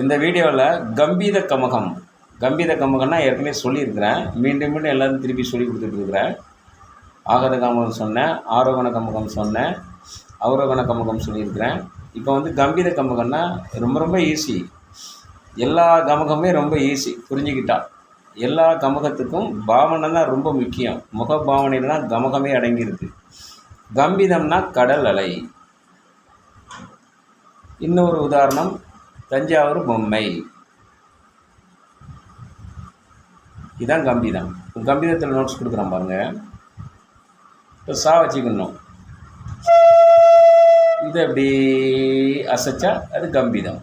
இந்த வீடியோவில் கம்பீர கமகம். கம்பீர கமகம்னா ஏற்கனவே சொல்லியிருக்கிறேன். மீண்டும் மீண்டும் எல்லாரும் திருப்பி சொல்லி கொடுத்துட்ருக்குறேன். ஆகத கமகம் சொன்னேன் ஆரோகண கமகம் சொன்னேன் அவரோகண கமகம் சொல்லியிருக்கிறேன். இப்போ வந்து கம்பீர கமகம்னா ரொம்ப ரொம்ப ஈஸி எல்லா கமகமே ரொம்ப ஈஸி புரிஞ்சுக்கிட்டா? எல்லா கமகத்துக்கும் பாவனை தான் ரொம்ப முக்கியம். முக பாவனையில் தான் கமகமே அடங்கியிருக்கு. கம்பீதம்னா கடல் அலை. இன்னொரு உதாரணம் தஞ்சாவூர் பொம்மை. இதான் கம்பீரம் கம்பீரத்தில் நோட்ஸ் கொடுக்குறேன் பாருங்க. இப்போ சா வச்சுக்கணும். இது அப்படி அசைச்சா அது கம்பீரம்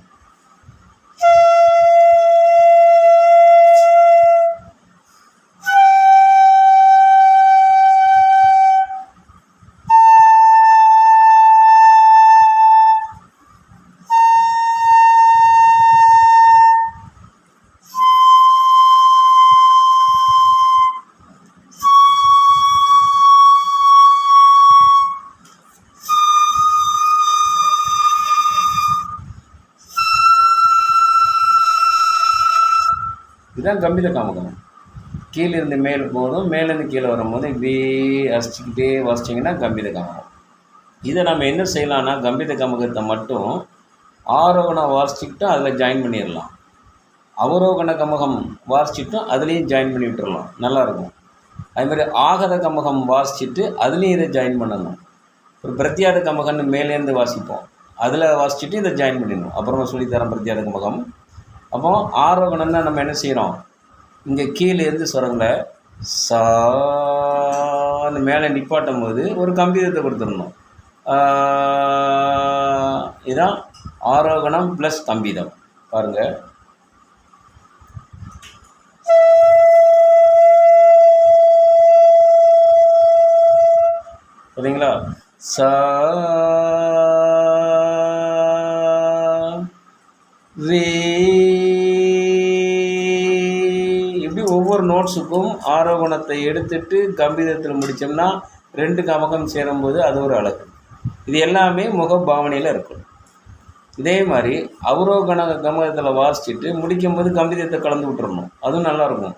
இதுதான் கம்பித காமகணம். கீழே இருந்து மேல் போதும் மேலேருந்து கீழே வரும்போது இப்படி அசிச்சுக்கிட்டே வசிச்சிங்கன்னா கம்பித காமகம் இதை நம்ம என்ன செய்யலாம்னா கம்பித கமகத்தை மட்டும் ஆரோகணம் வாசிச்சுக்கிட்டும் அதில் ஜாயின் பண்ணிடலாம். அவரோகண கமகம் வாசிச்சுட்டும் அதுலேயும் ஜாயின் பண்ணி விட்டுறலாம். நல்லாயிருக்கும் அதுமாதிரி ஆகத கமகம் வாசிச்சுட்டு அதுலேயும் இதை ஜாயின் பண்ணணும். ஒரு பிரத்யாத கமகம்னு மேலேருந்து வாசிப்போம். அதில் வாசிச்சுட்டு இதை ஜாயின் பண்ணிடணும். அப்புறமா சொல்லித்தரேன் பிரத்யாத கமகம். அப்போ ஆரோகணம்னா நம்ம என்ன செய்கிறோம் இங்கே கீழே இருந்து சுரங்களை சான்னு மேலே நிப்பாட்டும் போது ஒரு கம்பீரத்தை கொடுத்துடணும். இதுதான் ஆரோகணம் ப்ளஸ் கம்பீதம் பாருங்கள் சரிங்களா? சா ஒவ்வொரு நோட்ஸுக்கும் ஆரோகணத்தை எடுத்துட்டு கம்பீரத்தில் முடித்தோம்னா ரெண்டு கமகம் சேரும்போது அது ஒரு அழகு. இது எல்லாமே முக பாவனையில் இருக்கும். இதே மாதிரி அவரோகண கமகத்தில் வாசிச்சுட்டு முடிக்கும்போது கம்பீரத்தை கலந்து விட்டுறணும். அதுவும் நல்லாயிருக்கும்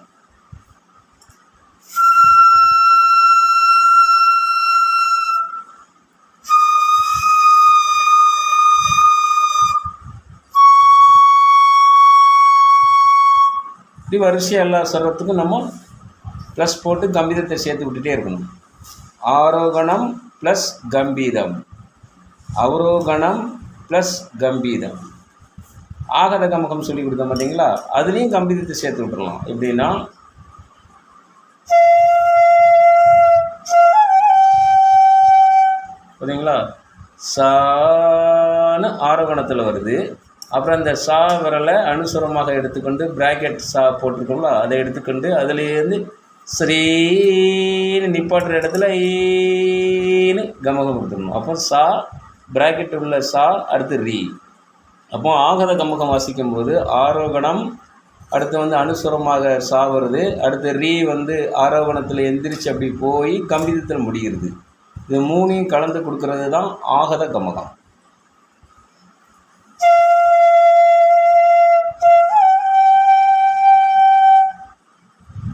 இப்படி வரிசையாக எல்லா சரத்துக்கும் நம்ம ப்ளஸ் போட்டு கம்பீரத்தை சேர்த்து விட்டுட்டே இருக்கணும். ஆரோகணம் ப்ளஸ் கம்பீரம் அவரோகணம் ப்ளஸ் கம்பீரம் ஆகத கமகம் சொல்லி கொடுத்தோம் பார்த்தீங்களா? அதுலேயும் கம்பீரத்தை சேர்த்து விட்டுடலாம் எப்படின்னா பார்த்தீங்களா? சான்னு ஆரோகணத்தில் வருது. அப்புறம் அந்த சா விரலை அனுசுரமாக எடுத்துக்கொண்டு பிராக்கெட் சா போட்டிருக்கோம்ல அதை எடுத்துக்கொண்டு அதுலேருந்து ஸ்ரீன்னு நிப்பாட்டுற இடத்துல ஈன்னு கமகம் கொடுத்துடணும் அப்போ சா பிராக்கெட் உள்ள சா அடுத்து ரீ. அப்போ ஆகத கமகம் வாசிக்கும் போது ஆரோகணம் அடுத்து வந்து அனுசுரமாக சா வருது அடுத்து ரீ வந்து ஆரோகணத்தில் எந்திரிச்சு அப்படி போய் கம்பிதத்தில் முடிகிறது. இது மூணையும் கலந்து கொடுக்கறது தான் ஆகத கமகம்.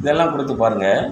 இதெல்லாம் கொடுத்து பாருங்கள்